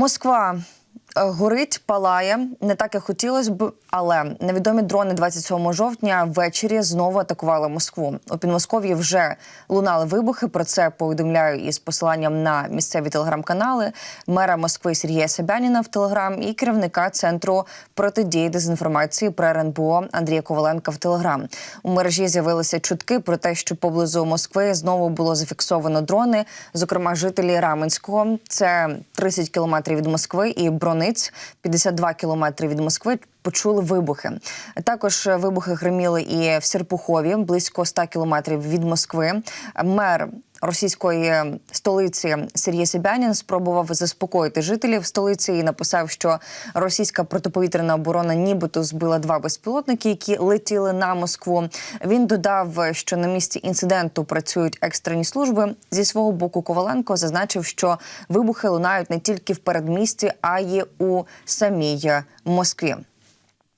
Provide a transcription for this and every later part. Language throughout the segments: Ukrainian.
Москва. Е, Горить, палає не так, як хотілося б, але невідомі дрони 27 жовтня ввечері знову атакували Москву. У Підмосков'ї вже лунали вибухи. Про це повідомляю із посиланням на місцеві телеграм-канали мера Москви Сергія Собяніна в Телеграм і керівника центру протидії дезінформації про РНБО Андрія Коваленка в Телеграм. У мережі з'явилися чутки про те, що поблизу Москви знову було зафіксовано дрони, зокрема жителі Раменського. Це 30 кілометрів від Москви і Брониць, 52 кілометри від Москви. Почули вибухи. Також вибухи гриміли і в Серпухові, близько 100 кілометрів від Москви. Мер російської столиці Сергій Собянін спробував заспокоїти жителів столиці і написав, що російська протиповітряна оборона нібито збила два безпілотники, які летіли на Москву. Він додав, що на місці інциденту працюють екстрені служби. Зі свого боку Коваленко зазначив, що вибухи лунають не тільки в передмісті, а й у самій Москві.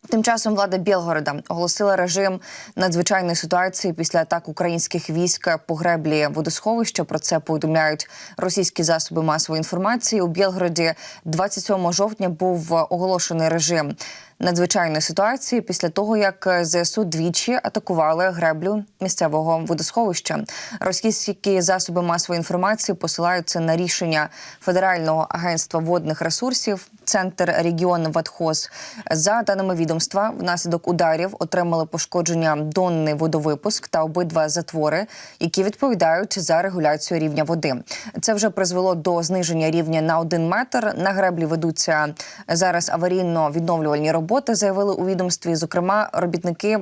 Тим часом влада Білгорода оголосила режим надзвичайної ситуації після атак українських військ по греблі водосховища. Про це повідомляють російські засоби масової інформації. У Білгороді 27 жовтня був оголошений режим надзвичайної ситуації після того, як ЗСУ двічі атакували греблю місцевого водосховища. Російські засоби масової інформації посилаються на рішення Федерального агентства водних ресурсів. Центр регіон Ватхоз за даними відомства, внаслідок ударів отримали пошкодження донний водовипуск та обидва затвори, які відповідають за регуляцію рівня води. Це вже призвело до зниження рівня на один метр. На греблі ведуться зараз аварійно-відновлювальні роботи. Заявили у відомстві. Зокрема, робітники.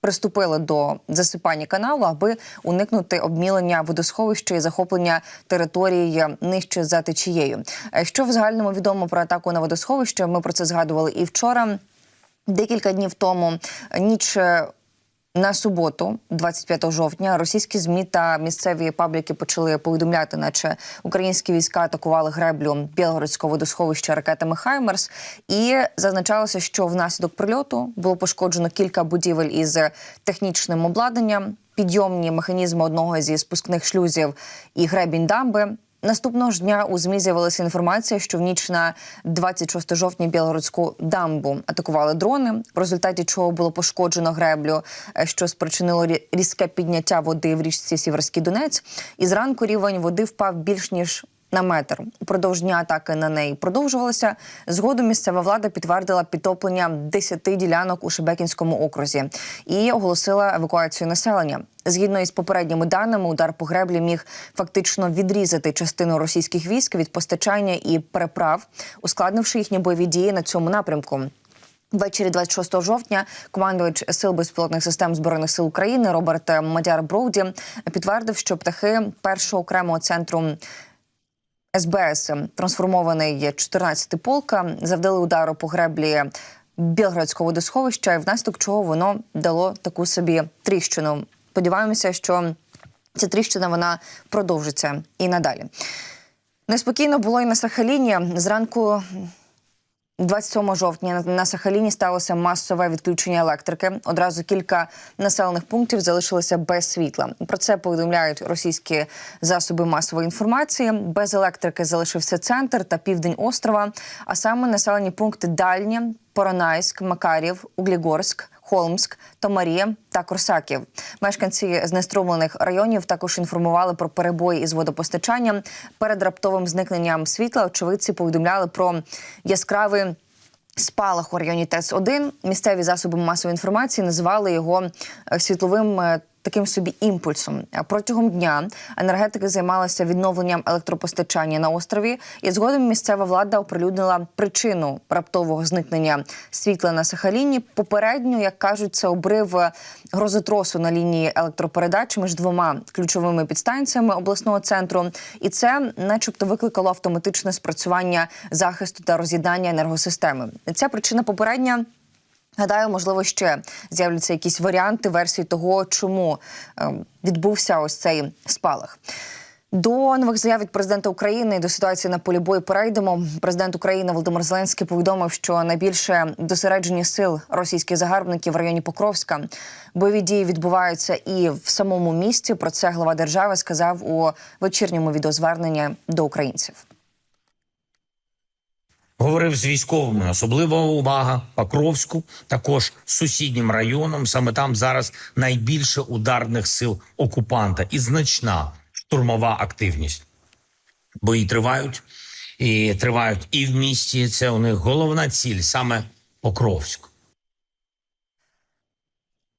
Приступили до засипання каналу, аби уникнути обмілення водосховища і захоплення території нижче за течією. Е, Що в загальному відомо про атаку на водосховище? Ми про це згадували і вчора. Декілька днів тому ніч е, на суботу, 25 жовтня, російські змі та місцеві пабліки почали повідомляти, наче українські війська атакували греблю Білгородського водосховища ракетами Хаймерс, і зазначалося, що внаслідок прильоту було пошкоджено кілька будівель із технічним обладнанням, підйомні механізми одного зі спускних шлюзів і гребінь дамби. Наступного ж дня у змі з'явилася інформація, що в ніч на 26 жовтня Білгородську дамбу атакували дрони, в результаті чого було пошкоджено греблю, е, що спричинило різке підняття води в річці Сіверський Донець. І зранку рівень води впав більш ніж на метр. Упродовж дня атаки на неї продовжувалися. Згодом місцева влада підтвердила підтоплення 10 ділянок у Шебекінському окрузі і оголосила евакуацію населення. Згідно із попередніми даними, удар по греблі міг фактично відрізати частину російських військ від постачання і переправ, ускладнивши їхні бойові дії на цьому напрямку. Ввечері 26 жовтня командувач сил безпілотних систем збройних сил України Роберт Мадяр Броуді підтвердив, що птахи першого окремого центру СБС, трансформований 14 полка, завдали удару по греблі Білградського водосховища, і внаслідок чого воно дало таку собі тріщину. Сподіваємося, що ця тріщина вона продовжиться і надалі. Неспокійно було і на Сахаліні. Зранку 27 жовтня на- Сахаліні сталося масове відключення електрики. Одразу кілька населених пунктів залишилися без світла. Про це повідомляють російські засоби масової інформації. Без електрики залишився центр та південь острова, а саме населені пункти Дальнє, Поронайськ, Макарів, Углігорськ. Холмськ, Томарія та Корсаків. Мешканці знеструмлених районів також інформували про перебої із водопостачанням. Перед раптовим зникненням світла очевидці повідомляли про яскравий спалах у районі ТЕС-1. Місцеві засоби масової інформації називали його е, світловим. Таким собі імпульсом протягом дня енергетики займалися відновленням електропостачання на острові, і згодом місцева влада оприлюднила причину раптового зникнення світла на Сахаліні. Попередньо, як кажуть, це обрив грозотросу на лінії електропередач між двома ключовими підстанціями обласного центру, і це, начебто, викликало автоматичне спрацювання захисту та роз'єднання енергосистеми. Ця причина попередня. Гадаю, можливо, ще з'являться якісь варіанти версії того, чому е, відбувся ось цей спалах. До нових заяв від президента України і до ситуації на полі бою перейдемо. Президент України Володимир Зеленський повідомив, що найбільше досереджені сил російських загарбників в районі Покровська бойові дії відбуваються і в самому місті. Про це глава держави сказав у вечірньому відеозверненні до українців. Говорив з військовими, особлива увага Покровську, також сусіднім районом. Саме там зараз найбільше ударних сил окупанта і значна штурмова активність. Бої тривають і тривають і в місті. Це у них головна ціль саме Покровськ.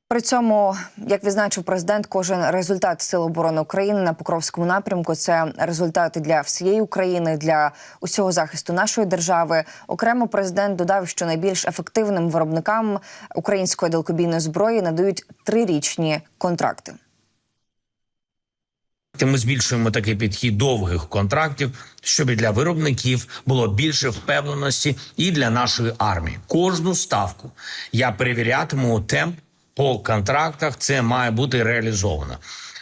При цьому, як відзначив президент, кожен результат Сил оборони України на Покровському напрямку це результати для всієї України, для усього захисту нашої держави. Окремо президент додав, що найбільш ефективним виробникам української далекобійної зброї надають трирічні контракти. Ми збільшуємо такий підхід довгих контрактів, щоб для виробників було більше впевненості і для нашої армії. Кожну ставку я перевірятиму темп по контрактах. Це має бути реалізовано.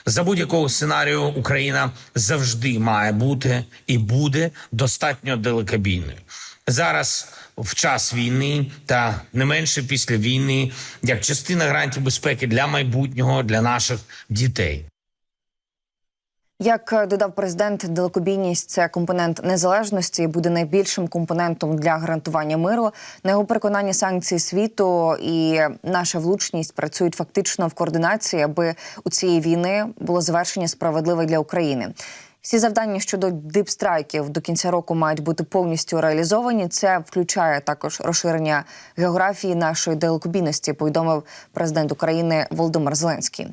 За будь-якого сценарію Україна завжди має бути і буде достатньо далекобійною. Зараз в час війни та не менше після війни, як частина гарантій безпеки для майбутнього для наших дітей. Як додав президент, далекобійність це компонент незалежності і буде найбільшим компонентом для гарантування миру. На його переконання санкції світу і наша влучність працюють фактично в координації, аби у цієї війни було завершення справедливе для України. Всі завдання щодо дипстрайків до кінця року мають бути повністю реалізовані. Це включає також розширення географії нашої далекобійності. Повідомив президент України Володимир Зеленський.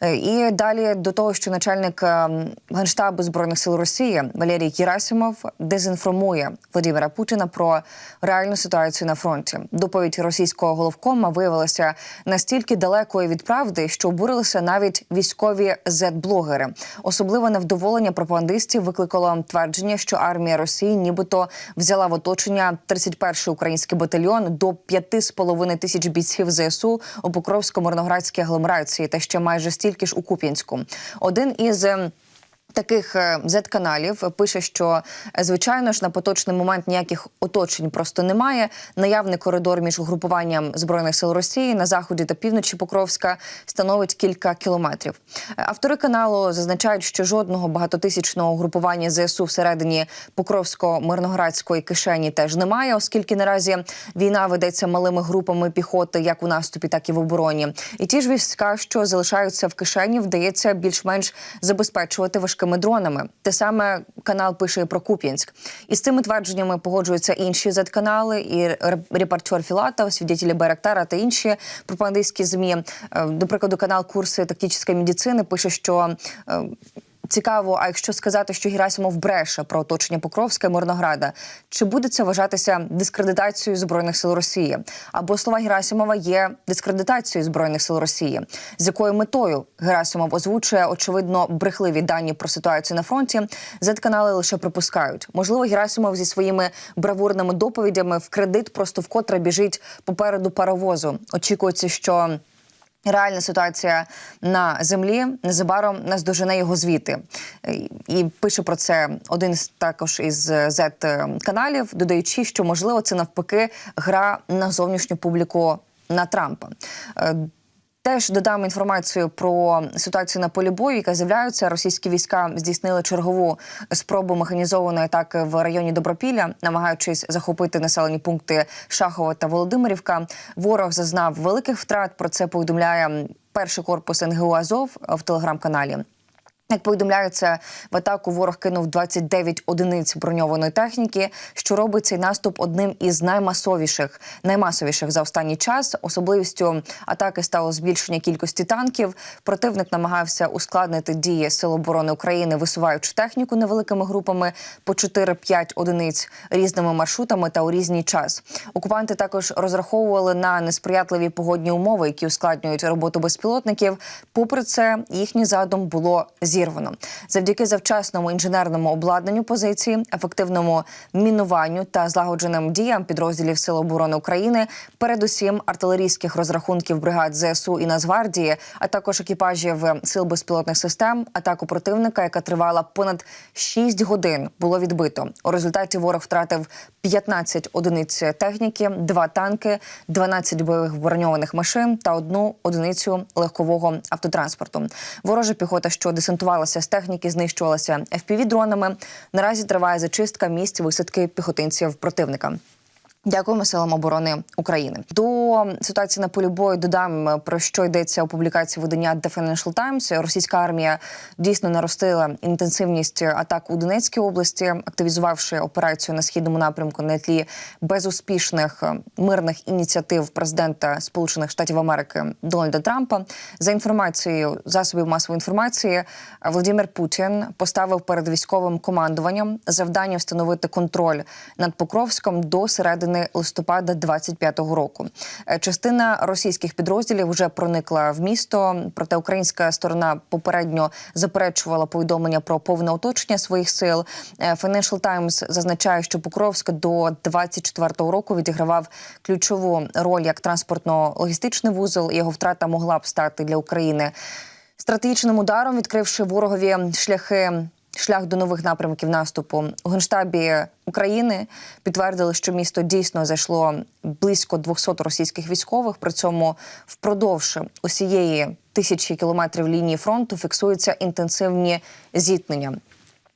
Е, І далі до того, що начальник е, генштабу збройних сил Росії Валерій Єрасимов дезінформує Владимира Путіна про реальну ситуацію на фронті. Доповідь російського головкома виявилася настільки далекою від правди, що обурилися навіть військові зет-блогери. Особливо невдоволення пропагандистів викликало твердження, що армія Росії нібито взяла в оточення 31-й український батальйон до 5,5 тисяч бійців ЗСУ у Покровсько-Мирноградській агломерації та ще майже стільки ж у Куп'янську. Один із ем, Таких зет-каналів пише, що е, звичайно ж на поточний момент ніяких оточень просто немає. Наявний коридор між угрупуванням збройних сил Росії на заході та півночі Покровська становить кілька кілометрів. Е, Автори каналу зазначають, що жодного багатотисячного угрупування ЗСУ всередині Покровсько-Мирноградської кишені теж немає, оскільки наразі війна ведеться малими групами піхоти, як у наступі, так і в обороні. І ті ж війська, що залишаються в кишені, вдається більш-менш забезпечувати важкими дронами. Те саме канал пише і про Куп'янськ. І з цими твердженнями погоджуються інші Z-канали, і ре- репортер Філатов, свідетелі Байрактара та інші пропагандистські змі. Е, До прикладу, канал курси тактичної медицини пише, що. Цікаво, а якщо сказати, що Герасимов бреше про оточення Покровська і Мирнограда, чи буде це вважатися дискредитацією збройних сил Росії? Або слова Герасимова є дискредитацією збройних сил Росії, з якою метою Герасимов озвучує очевидно брехливі дані про ситуацію на фронті? Зет-канали лише припускають. Можливо, Герасимов зі своїми бравурними доповідями в кредит просто вкотре біжить попереду паровозу. Очікується, що. Реальна ситуація на землі незабаром наздожене його звіти, і пише про це один з також із z каналів, додаючи, що можливо це навпаки гра на зовнішню публіку на Трампа. Теж додам інформацію про ситуацію на полі бою, яка з'являється. Російські війська здійснили чергову спробу механізованої атаки в районі Добропілля, намагаючись захопити населені пункти Шахова та Володимирівка. Ворог зазнав великих втрат. Про це повідомляє перший корпус НГУ Азов в телеграм-каналі. Як повідомляється, в атаку ворог кинув 29 одиниць броньованої техніки, що робить цей наступ одним із наймасовіших, наймасовіших за останній час. Особливістю атаки стало збільшення кількості танків. Противник намагався ускладнити дії Сил оборони України, висуваючи техніку невеликими групами по 4-5 одиниць різними маршрутами та у різний час. Окупанти також розраховували на несприятливі погодні умови, які ускладнюють роботу безпілотників. Попри це, їхній задум було зірвано. Завдяки завчасному інженерному обладнанню позиції, ефективному мінуванню та злагодженим діям підрозділів Сил оборони України, передусім артилерійських розрахунків бригад ЗСУ і Нацгвардії, а також екіпажів сил безпілотних систем, атаку противника, яка тривала понад 6 годин, було відбито. У результаті ворог втратив 15 одиниць техніки, 2 танки, 12 бойових броньованих машин та одну одиницю легкового автотранспорту. Ворожа піхота, що десантувалася з техніки, знищувалася fpv дронами Наразі триває зачистка місць висадки піхотинців противника. Дякуємо силам оборони України. До ситуації на полі бою додам про що йдеться у публікації видання The Financial Times. Російська армія дійсно наростила інтенсивність атак у Донецькій області, активізувавши операцію на східному напрямку на тлі безуспішних е, мирних ініціатив президента Сполучених Штатів Америки Дональда Трампа. За інформацією засобів масової інформації, Володимир Путін поставив перед військовим командуванням завдання встановити контроль над Покровськом до середини листопада 25-го року. Е, Частина російських підрозділів вже проникла в місто. Проте українська сторона попередньо заперечувала повідомлення про повне оточення своїх сил. Е, Financial Times зазначає, що Покровськ до 24-го року відігравав ключову роль як транспортно-логістичний вузол. Його втрата могла б стати для України стратегічним ударом, відкривши ворогові шляхи. Шлях до нових напрямків наступу у генштабі України підтвердили, що місто дійсно зайшло близько 200 російських військових. При цьому впродовж усієї тисячі кілометрів лінії фронту фіксуються інтенсивні зіткнення.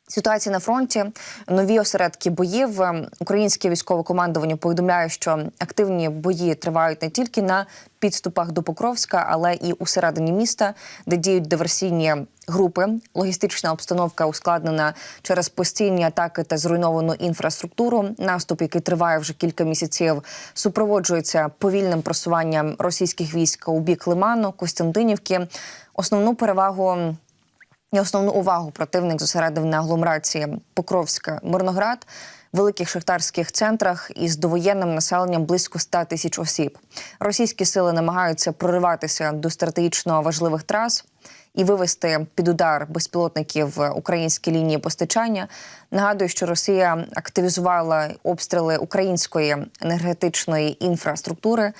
Ситуація на фронті, нові осередки боїв. Українське військове командування повідомляє, що активні бої тривають не тільки на підступах до Покровська, але і усередині міста, де діють диверсійні групи. Логістична обстановка ускладнена через постійні атаки та зруйновану інфраструктуру. Наступ, який триває вже кілька місяців, супроводжується повільним просуванням російських військ у бік Лиману, Костянтинівки. Основну перевагу і основну увагу противник зосередив на агломерації Покровська, Мирноград, великих шахтарських центрах із довоєнним населенням близько 100 тисяч осіб. Російські сили намагаються прориватися до стратегічно важливих трас і вивести під удар безпілотників українські лінії постачання. Нагадую, що Росія активізувала обстріли української енергетичної інфраструктури.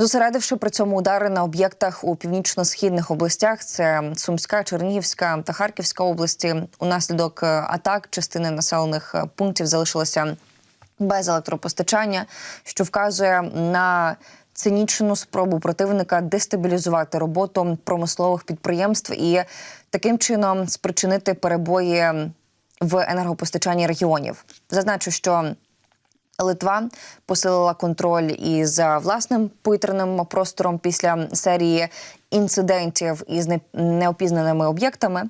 Зосередивши при цьому удари на об'єктах у північно-східних областях, це Сумська, Чернігівська та Харківська області. Унаслідок е, атак частини населених е, пунктів залишилися без електропостачання, що вказує на цинічну спробу противника дестабілізувати роботу промислових підприємств і таким чином спричинити перебої в енергопостачанні регіонів. Зазначу, що Литва посилила контроль і за власним повітряним простором після серії інцидентів із неопізнаними об'єктами.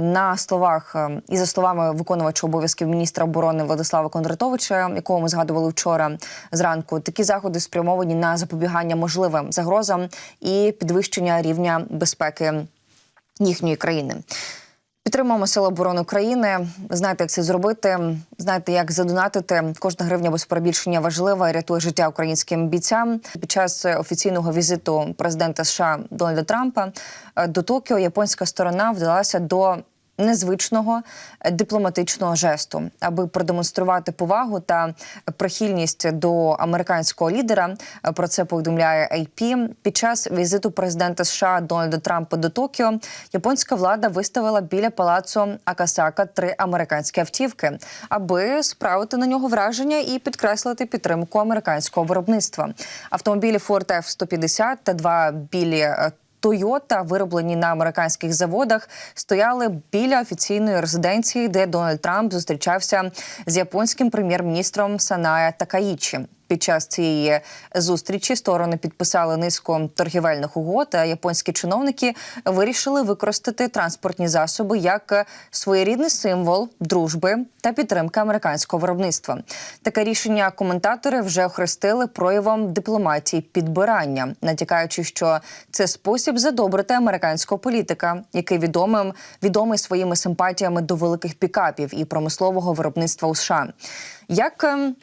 На словах е, і за словами виконувача обов'язків міністра оборони Владислава Кондратовича, якого ми згадували вчора зранку, такі заходи спрямовані на запобігання можливим загрозам і підвищення рівня безпеки їхньої країни. Підтримуємо Сили оборони України. Знаєте, як це зробити. Знаєте, як задонатити. Кожна гривня без перебільшення важлива і рятує життя українським бійцям. Під час офіційного візиту президента США Дональда Трампа е, до Токіо японська сторона вдалася до незвичного е, дипломатичного жесту, аби продемонструвати повагу та прихильність до американського лідера. Е, Про це повідомляє AP. Під час візиту президента США Дональда Трампа до Токіо японська влада виставила біля палацу Акасака три американські автівки, аби справити на нього враження і підкреслити підтримку американського виробництва. Автомобілі Ford F-150 та два білі. Тойота, вироблені на американських заводах, стояли біля офіційної резиденції, де Дональд Трамп зустрічався з японським прем'єр-міністром Саная Такаїчі. Під час цієї зустрічі сторони підписали низку торгівельних угод. А японські чиновники вирішили використати транспортні засоби як своєрідний символ дружби та підтримки американського виробництва. Таке рішення коментатори вже охрестили проявом дипломатії підбирання, натякаючи, що це спосіб задобрити американського політика, який відомим відомий своїми симпатіями до великих пікапів і промислового виробництва у США. Як ем,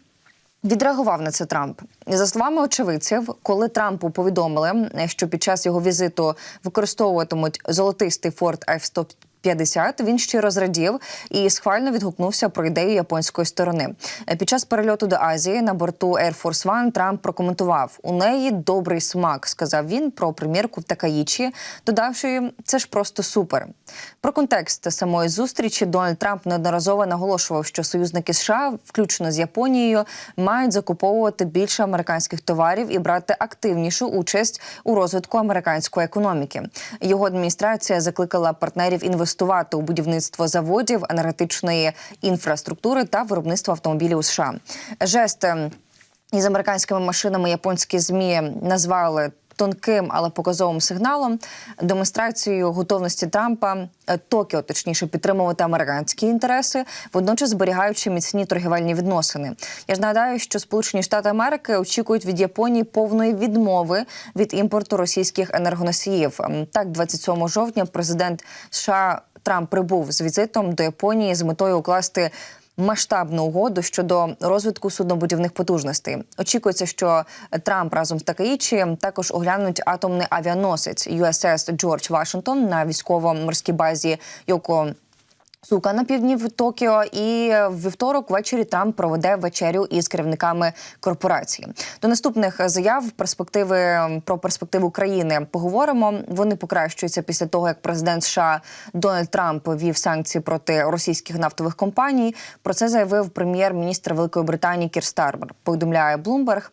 Відреагував на це Трамп. За словами очевидців, коли Трампу повідомили, що під час його візиту використовуватимуть золотистий форт F-150, він щиро зрадів і схвально відгукнувся про ідею японської сторони. Під час перельоту до Азії на борту Air Force One Трамп прокоментував: у неї добрий смак, сказав він про примірку в Такаїчі, додавши це ж просто супер. Про контекст самої зустрічі Дональд Трамп неодноразово наголошував, що союзники США, включно з Японією, мають закуповувати більше американських товарів і брати активнішу участь у розвитку американської економіки. Його адміністрація закликала партнерів інвестувати у будівництво заводів, енергетичної інфраструктури та виробництво автомобілів у США. Жест ем, із американськими машинами японські змі назвали. Тонким, але показовим сигналом, демонстрацією готовності Трампа е, Токіо, точніше, підтримувати американські інтереси, водночас зберігаючи міцні торгівельні відносини. Я ж нагадаю, що Сполучені Штати Америки очікують від Японії повної відмови від імпорту російських енергоносіїв. М, Так, 27 жовтня президент США Трамп прибув з візитом до Японії з метою укласти масштабну угоду щодо розвитку суднобудівних потужностей. Очікується, що Трамп разом з Такаїчі також оглянуть атомний авіаносець USS Джордж Вашингтон на військово-морській базі Йоко. Сука на півдні в Токіо, і вівторок ввечері Трамп проведе вечерю із керівниками корпорації. До наступних заяв перспективи про перспективу країни поговоримо. Вони покращуються після того, як президент США Дональд Трамп ввів санкції проти російських нафтових компаній. Про це заявив прем'єр-міністр Великої Британії Кір Стармер. Повідомляє Bloomberg.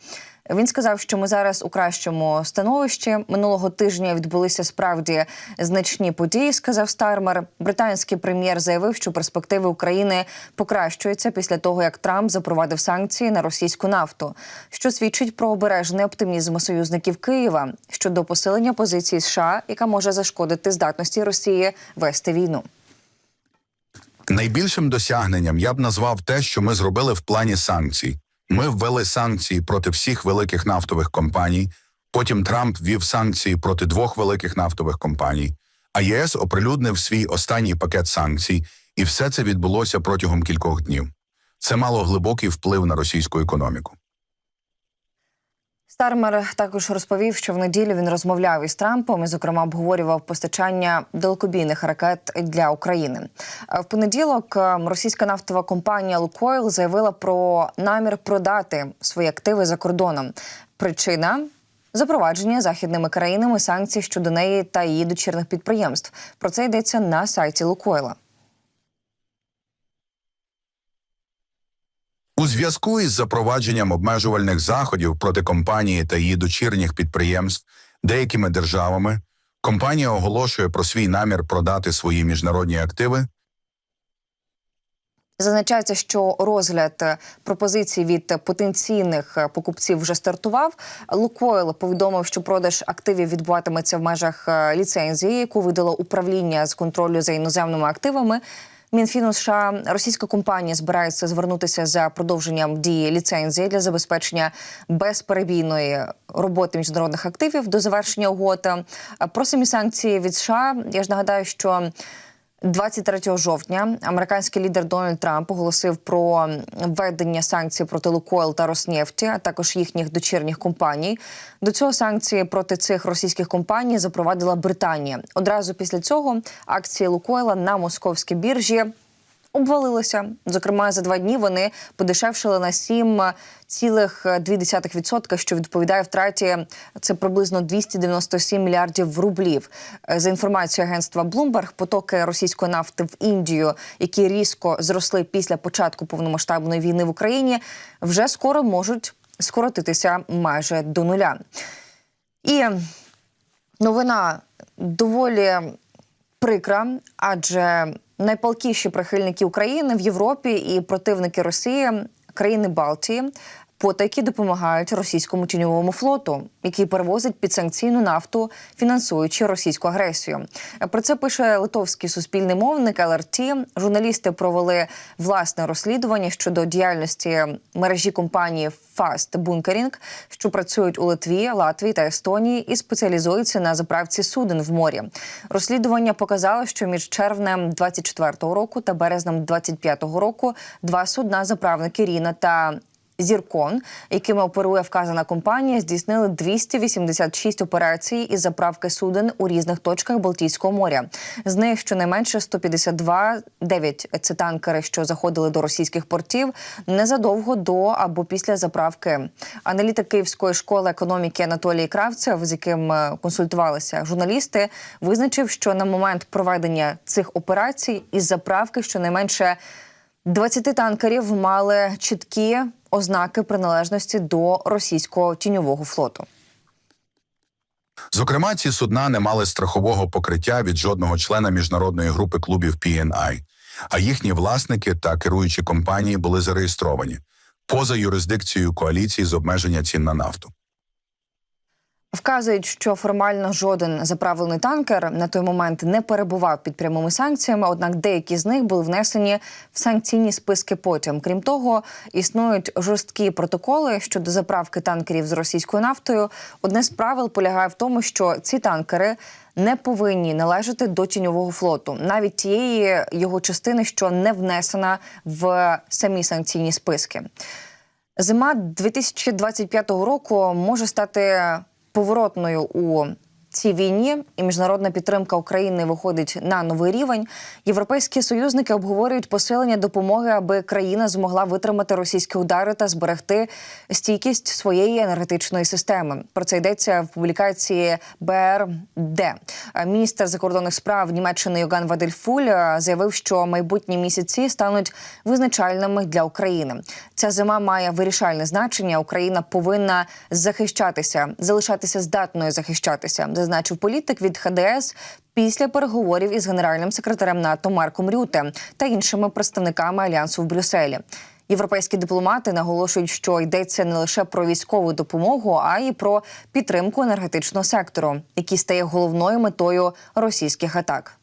Він сказав, що ми зараз у кращому становищі. Минулого тижня відбулися справді значні події. Сказав Стармер. Британський прем'єр заявив, що перспективи України покращуються після того, як Трамп запровадив санкції на російську нафту, що свідчить про обережний оптимізм союзників Києва щодо посилення позиції США, яка може зашкодити здатності Росії вести війну. Найбільшим досягненням я б назвав те, що ми зробили в плані санкцій. Ми ввели санкції проти всіх великих нафтових компаній. Потім Трамп ввів санкції проти двох великих нафтових компаній. А ЄС оприлюднив свій останній пакет санкцій, і все це відбулося протягом кількох днів. Це мало глибокий вплив на російську економіку. Стармер також розповів, що в неділю він розмовляв із Трампом і, зокрема, обговорював постачання далекобійних ракет для України. В понеділок е, російська нафтова компанія Лукойл заявила про намір продати свої активи за кордоном. Причина. Запровадження західними країнами санкцій щодо неї та її дочірних підприємств. Про це йдеться на сайті Лукойла. Зв'язку із запровадженням обмежувальних заходів проти компанії та її дочірніх підприємств деякими державами, компанія оголошує про свій намір продати свої міжнародні активи Зазначається, що розгляд пропозицій від потенційних покупців вже стартував. Лукойл повідомив, що продаж активів відбуватиметься в межах е, ліцензії, яку видало управління з контролю за іноземними активами. Мінфіну США російська компанія збирається звернутися за продовженням дії ліцензії для забезпечення безперебійної роботи міжнародних активів до завершення угод. Про самі санкції від США. Я ж нагадаю, що 23 жовтня американський лідер Дональд Трамп оголосив про введення санкцій проти Лукойл та Роснефті, а також їхніх дочірніх компаній. До цього санкції проти цих російських компаній запровадила Британія. Одразу після цього акції Лукойла на московській біржі обвалилися. Зокрема, за два дні вони подешевшили на 7,2%, що відповідає втраті це приблизно 297 мільярдів рублів. За інформацією агентства Bloomberg, потоки російської нафти в Індію, які різко зросли після початку повномасштабної війни в Україні, вже скоро можуть скоротитися майже до нуля. І новина доволі прикра, адже найпалкіші прихильники України в Європі і противники Росії, країни Балтії, потайки допомагають російському тіньовому флоту, який перевозить підсанкційну нафту, фінансуючи російську агресію. Про це пише литовський суспільний мовник ЛРТ. Журналісти провели власне розслідування щодо діяльності мережі компанії Fast Bunkering, що працюють у Литві, Латвії та Естонії і спеціалізуються на заправці суден в морі. Розслідування показало, що між червнем 24-го року та березнем 25-го року два судна заправники Ріна та Зіркон, якими оперує вказана компанія, здійснили 286 операцій із заправки суден у різних точках Балтійського моря. З них щонайменше 152, 9 – це танкери, що заходили до російських портів незадовго до або після заправки. Аналітик Київської школи економіки Анатолій Кравцев, з яким е, консультувалися журналісти, визначив, що на момент проведення цих операцій із заправки щонайменше 20 танкерів мали чіткі ознаки приналежності до російського тіньового флоту. Зокрема, ці судна не мали страхового покриття від жодного члена міжнародної групи клубів PNI, а їхні власники та керуючі компанії були зареєстровані. поза юрисдикцією коаліції з обмеження цін на нафту. Вказують, що формально жоден заправлений танкер на той момент не перебував під прямими санкціями однак деякі з них були внесені в санкційні списки. Потім, крім того, існують жорсткі протоколи щодо заправки танкерів з російською нафтою. Одне з правил полягає в тому, що ці танкери не повинні належати до тіньового флоту, навіть тієї його частини, що не внесена в самі санкційні списки. Зима 2025 року може стати поворотною у цій війні, і міжнародна підтримка України виходить на новий рівень. Європейські союзники обговорюють посилення допомоги, аби країна змогла витримати російські удари та зберегти стійкість своєї енергетичної системи. Про це йдеться в публікації БРД. Міністр закордонних справ Німеччини Йоган Вадельфуль е, заявив, що майбутні місяці стануть визначальними для України. Ця зима має вирішальне значення. Україна повинна захищатися, залишатися здатною захищатися, зазначив політик від ХДС. Після переговорів із генеральним секретарем НАТО Марком Рюте та іншими представниками альянсу в Брюсселі. Європейські дипломати наголошують, що йдеться не лише про військову допомогу, а й про підтримку енергетичного сектору, який стає головною метою російських атак.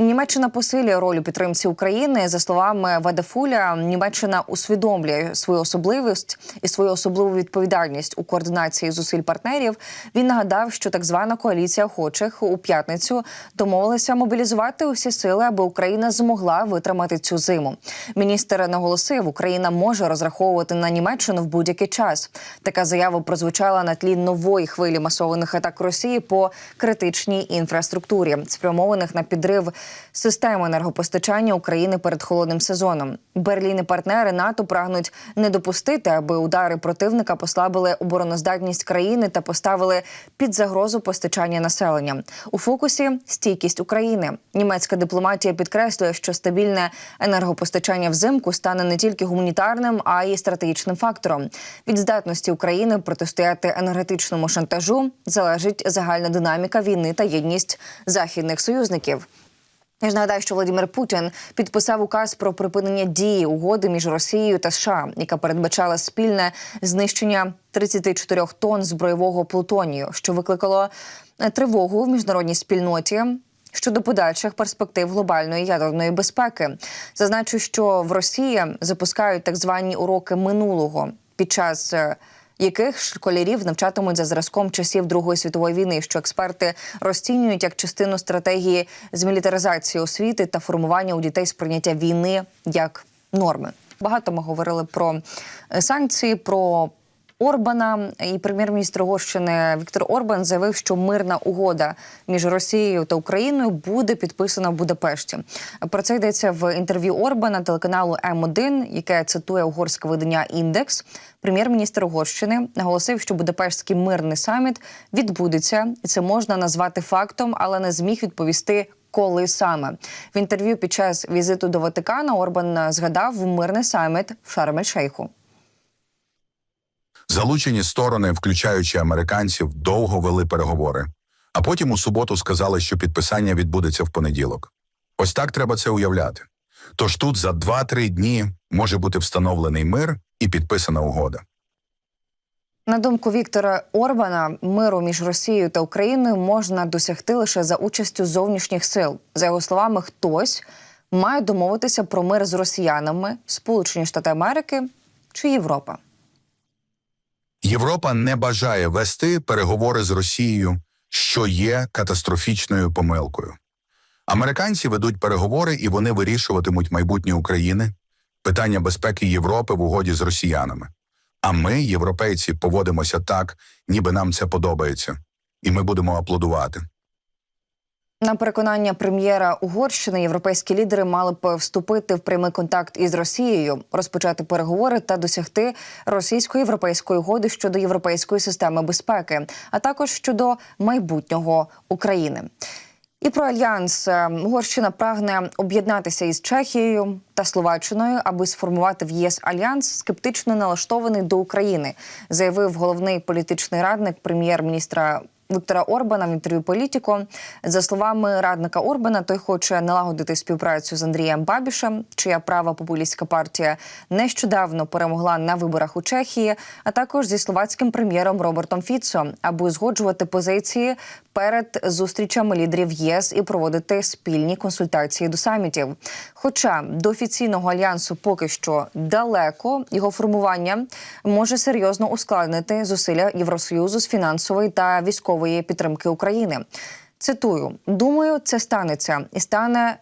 Німеччина посилює роль підтримці України. За словами Вадафуля, Німеччина усвідомлює свою особливість і свою особливу відповідальність у координації зусиль партнерів. Він нагадав, що так звана коаліція охочих у п'ятницю домовилася мобілізувати усі сили, аби Україна змогла витримати цю зиму. Міністр наголосив, Україна може розраховувати на Німеччину в будь-який час. Така заява прозвучала на тлі нової хвилі масованих атак Росії по критичній інфраструктурі, спрямованих на підрив системи енергопостачання України перед холодним сезоном. Берлін і партнери НАТО прагнуть не допустити, аби удари противника послабили обороноздатність країни та поставили під загрозу постачання населення. У фокусі стійкість України. Німецька дипломатія підкреслює, що стабільне енергопостачання взимку стане не тільки гуманітарним, а й стратегічним фактором. Від здатності України протистояти енергетичному шантажу залежить загальна динаміка війни та єдність західних союзників. Я ж нагадаю, що Володимир Путін підписав указ про припинення дії угоди між Росією та США, яка передбачала спільне знищення 34 тонн збройового плутонію, що викликало е, тривогу в міжнародній спільноті. Щодо подальших перспектив глобальної ядерної безпеки, зазначу, що в Росії запускають так звані уроки минулого під час е, яких школярів навчатимуть за зразком часів Другої світової війни, що експерти розцінюють як частину стратегії з мілітаризації освіти та формування у дітей сприйняття війни як норми. Багато ми говорили про е, санкції, про Орбана і прем'єр-міністр Угорщини Віктор Орбан заявив, що мирна угода між Росією та Україною буде підписана в Будапешті. Про це йдеться в інтерв'ю Орбана телеканалу М1, яке цитує угорське видання Індекс. Прем'єр-міністр Угорщини наголосив, що Будапештський мирний саміт відбудеться, і це можна назвати фактом, але не зміг відповісти. Коли саме в інтерв'ю під час візиту до Ватикана Орбан згадав мирний саміт в Шарм-ель-Шейху. Залучені сторони, включаючи американців, довго вели переговори, а потім у суботу сказали, що підписання відбудеться в понеділок. Ось так треба це уявляти. Тож тут за 2-3 дні може бути встановлений мир і підписана угода. На думку Віктора Орбана, миру між Росією та Україною можна досягти лише за участю зовнішніх сил. За його словами, хтось має домовитися про мир з росіянами, Сполучені Штати Америки чи Європа. Європа не бажає вести переговори з Росією, що є катастрофічною помилкою. Американці ведуть переговори і вони вирішуватимуть майбутнє України, питання безпеки Європи в угоді з росіянами. А ми, європейці, поводимося так, ніби нам це подобається, і ми будемо аплодувати. На переконання прем'єра Угорщини, європейські лідери мали б вступити в прямий контакт із Росією, розпочати переговори та досягти російсько-європейської угоди щодо європейської системи безпеки, а також щодо майбутнього України. І про альянс Е, Угорщина прагне об'єднатися із Чехією та Словаччиною, аби сформувати в ЄС альянс, скептично налаштований до України, заявив головний політичний радник прем'єр-міністра Віктора Орбана в інтерв'ю Політіко. За словами радника Орбана, той хоче налагодити співпрацю з Андрієм Бабішем, чия права популістська партія нещодавно перемогла на виборах у Чехії, а також зі словацьким прем'єром Робертом Фіцо, аби узгоджувати позиції перед зустрічами лідерів ЄС і проводити спільні консультації до самітів. Хоча до офіційного альянсу поки що далеко, його формування може серйозно ускладнити зусилля Євросоюзу з фінансової та військової підтримки України. Цитую: думаю, це станеться і стане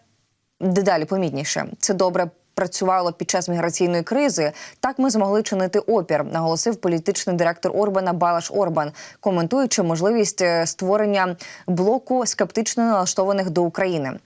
дедалі помітніше. Це добре. Працювало під час міграційної кризи. Так ми змогли чинити опір, наголосив політичний директор Орбана Балаш Орбан, коментуючи можливість е, створення блоку скептично налаштованих до України.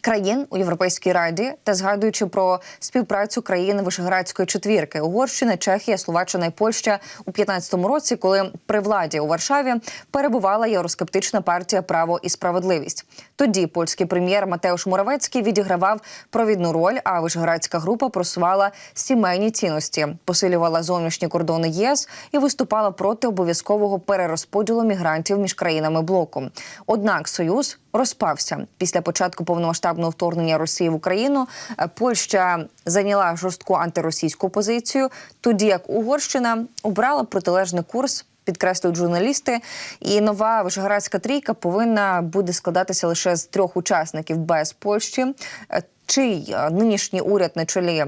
Країн у Європейській раді та згадуючи про співпрацю країн Вишеградської четвірки Угорщина, Чехія, Словаччина і Польща у 15-му році, коли при владі у Варшаві перебувала євроскептична партія Право і справедливість. Тоді польський прем'єр Матеуш Моравецький відігравав провідну роль. А Вишеградська група просувала сімейні цінності, посилювала зовнішні кордони ЄС і виступала проти обов'язкового перерозподілу мігрантів між країнами блоку. Однак союз розпався після початку повномасштабного вторгнення Росії в Україну. е, Польща зайняла жорстку антиросійську позицію, тоді як Угорщина обрала протилежний курс. Підкреслюють журналісти, і нова вишеградська трійка повинна буде складатися лише з трьох учасників без Польщі. Е, Чий е, нинішній уряд на чолі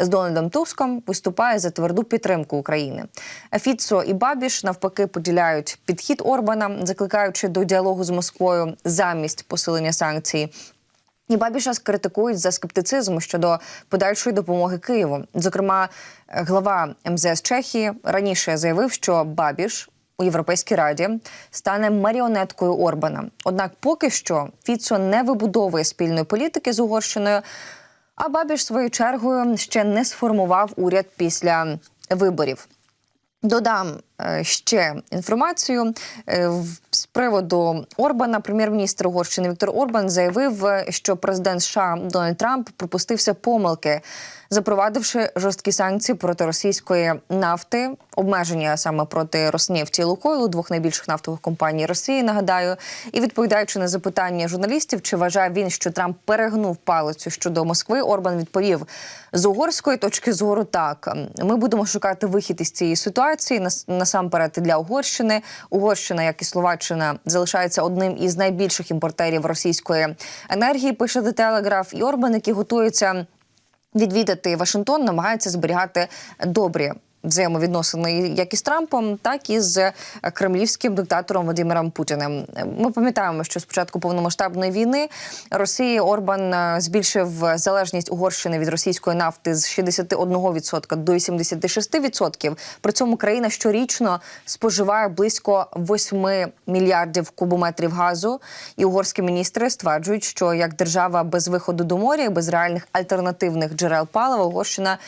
з Дональдом Туском виступає за тверду підтримку України. Фіцо і Бабіш навпаки поділяють підхід Орбана, закликаючи до діалогу з Москвою замість посилення санкцій. І Бабіша критикують за скептицизм щодо подальшої допомоги Києву. Зокрема, глава МЗС Чехії раніше заявив, що Бабіш у Європейській раді стане маріонеткою Орбана. Однак, поки що Фіцо не вибудовує спільної політики з Угорщиною. А Бабіш своєю чергою ще не сформував уряд після виборів. Додам ще інформацію Е, з приводу Орбана. Прем'єр-міністр Угорщини Віктор Орбан заявив, е, що президент США Дональд Трамп припустився помилки, запровадивши жорсткі санкції проти російської нафти, обмеження саме проти Роснефті Лукойлу, двох найбільших нафтових компаній Росії. Нагадаю, і відповідаючи на запитання журналістів, чи вважає він, що Трамп перегнув палицю щодо Москви, Орбан відповів з угорської точки зору так. Ми будемо шукати вихід із цієї ситуації нас- насамперед для Угорщини. Угорщина, як і Словаччина, залишається одним із найбільших імпортерів російської енергії. Пише The Telegraph. І Орбан, який готується відвідати Вашингтон, намагається зберігати добрі. Взаємовідносини як із Трампом, так і з е, кремлівським диктатором Владимиром Путіним. Ми пам'ятаємо, що з початку повномасштабної війни Росії Орбан е, збільшив залежність Угорщини від російської нафти з 61% до 86%. При цьому країна щорічно споживає близько 8 мільярдів кубометрів газу. І угорські міністри стверджують, що як держава без виходу до моря, без реальних альтернативних джерел палива, Угорщина.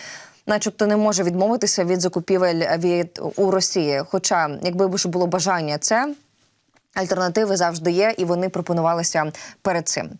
Начебто не може відмовитися від закупівель від у Росії. Хоча, якби ж було бажання це, альтернативи завжди є, і вони пропонувалися перед цим.